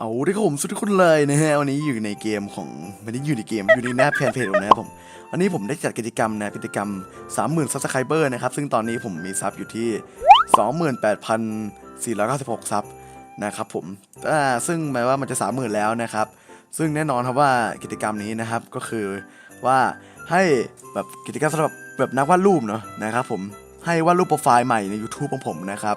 เอาด้ครับผมสวัสดีทุกคนเลยนะฮะวันนี้อยู่ในเกมของไม่ได้อยู่ในเกมอยู่ในหน้าแฟนเพจผมนะครับผมวันนี้ผมได้จัดกิจกรรมนะกิจกรรม 30,000ซับสไครเบอร์นะครับซึ่งตอนนี้ผมมีซับอยู่ที่ 28,496 ซับนะครับผมอ่าซึ่งหมายว่ามันจะ 30,000 แล้วนะครับ ซึ่งแน่นอนครับว่ากิจกรรมนี้นะครับก็คือว่าให้แบบกิจกรรมสำหรับแบบนักวาดรูปเนาะนะครับผมให้วาดรูปโปรไฟล์ใหม่ใน YouTube ของผมนะครับ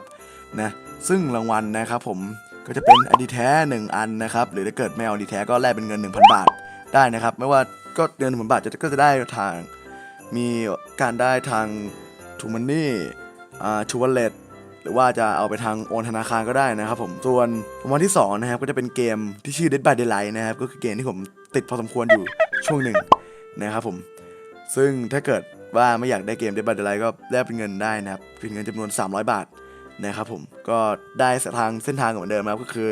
นะซึ่งรางวัลนะครับผม ก็จะเป็นอดีแท้1อันนะครับ หรือถ้าเกิดไม่เอาอดีแท้ก็แลกเป็นเงิน 1,000 บาทได้นะครับ ไม่ว่าก็เดือนหนึ่งพันบาทจะก็จะได้ทางมีการได้ทางทูมันนี่อ่าทูวอลเล็ตหรือว่าจะเอาไปทางโอนธนาคารก็ได้นะครับผม ส่วนวันที่ 2 นะครับ ก็จะเป็นเกมที่ชื่อ Dead by Daylight นะครับ ก็คือเกมที่ผมติดพอสมควรอยู่ช่วงหนึ่งนะครับผม ซึ่งถ้าเกิดว่าไม่อยากได้เกม Dead by Daylight ก็แลกเป็นเงินได้นะครับเป็นเงินจำนวน 300 บาท นะครับผมก็ได้ทางเส้นทางเหมือนเดิมนะครับก็คือ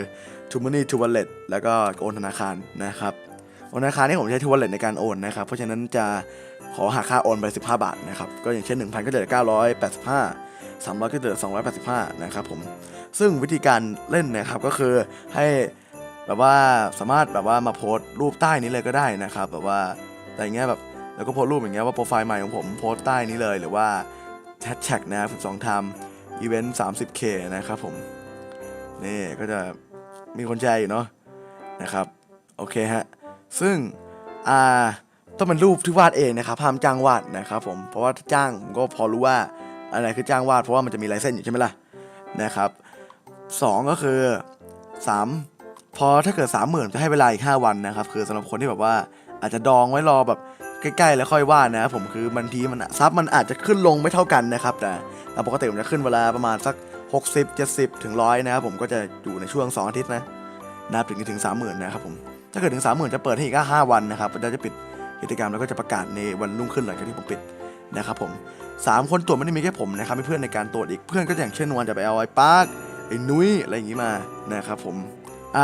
t o Money to Wallet แล้วก็โอนธนาคารนะครับโอนธนาคารนี่ผมใช้ t o Wallet ในการโอนนะครับ เพราะฉะนั้นจะขอหักค่าโอนไป 15 บาทนะครับก็อย่างเช่น 1,000 ก็จะเหลือ 985 300 ก็เหลือ 285 นะครับผมซึ่งวิธีการเล่นนะครับก็คือให้แบบว่าสามารถแบบว่ามาโพสต์รูปใต้นี้เลยก็ได้นะครับ แบบว่าอย่างเงี้ยแบบแล้วก็โพสต์รูปอย่างเงี้ยว่าโปรไฟล์ใหม่ของผมโพสต์ใต้นี้เลยหรือว่าแฮชแท็กนะครับ12 time event 30k นะครับผม นี่ก็จะมีคนแชร์อยู่เนาะนะครับ โอเคฮะ ซึ่ง อ่า ต้องเป็นรูปที่วาดเองนะครับห้ามจ้างวาดนะครับผม เพราะว่าถ้าจ้างผมก็พอรู้ว่าอะไรคือจ้างวาด เพราะว่ามันจะมีลายเส้นอยู่ใช่ไหมล่ะ นะครับสองก็คือสามพอถ้าเกิดสามหมื่นจะให้เวลาอีกห้าวันนะครับ คือสำหรับคนที่แบบว่าอาจจะดองไว้รอแบบ ใกล้ๆแล้วค่อยว่านะผมคือบางทีมันซับมันอาจจะขึ้นลงไม่เท่ากันนะครับแต่ตามปกติผมจะขึ้นเวลาประมาณสัก 60 70 ถึงร้อยนะครับผมก็จะอยู่ในช่วง 2 อาทิตย์นะนับถึงถึง 30,000นะครับผมถ้าเกิดถึง 30,000 จะเปิดให้อีกแค่5วันนะครับเราจะปิดกิจกรรมแล้วก็จะประกาศในวันรุ่งขึ้นหลังจากที่ผมปิดนะครับผมสามคนตรวจไม่ได้มีแค่ผมนะครับมีเพื่อนในการตรวจอีกเพื่อนก็อย่างเช่นวันจะไปเอาไอ้ปาร์คไอ้นุ้ยอะไรอย่างงี้มานะครับผม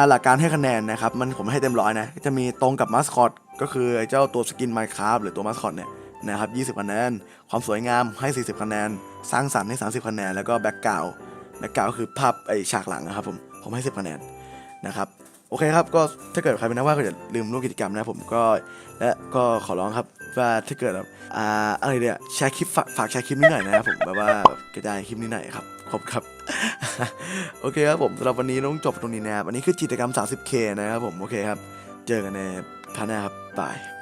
หลักการให้คะแนนนะครับมันผมให้เต็มร้อยนะจะมีตรงกับมาสคอตก็คือไอ้เจ้าตัวสกินไมค์คราฟหรือตัวมาสคอตเนี่ยนะครับ 20 คะแนน ความสวยงามให้ 40 คะแนน สร้างสรรค์ให้ 30 คะแนน แล้วก็แบ็กกราวแบ็กกราวก็คือภาพไอฉากหลังนะครับผม ผมให้ 10 คะแนนนะครับ โอเคครับ ก็ถ้าเกิดใครเป็นนักวาดก็อย่าลืมร่วมกิจกรรมนะครับผมก็ และก็ขอร้องครับว่าถ้าเกิดแบบอ่าอะไรเนี่ยแชร์คลิปฝากแชร์คลิปนี้หน่อยนะครับผมแบบว่ากระจายคลิปนี้หน่อยครับขอบคุณครับ โอเคครับผมสำหรับวันนี้ต้องจบตรงนี้นะครับอันนี้คือกิจกรรม 30K นะครับผม โอเคครับ เจอกันในพาร์ทหน้าครับบาย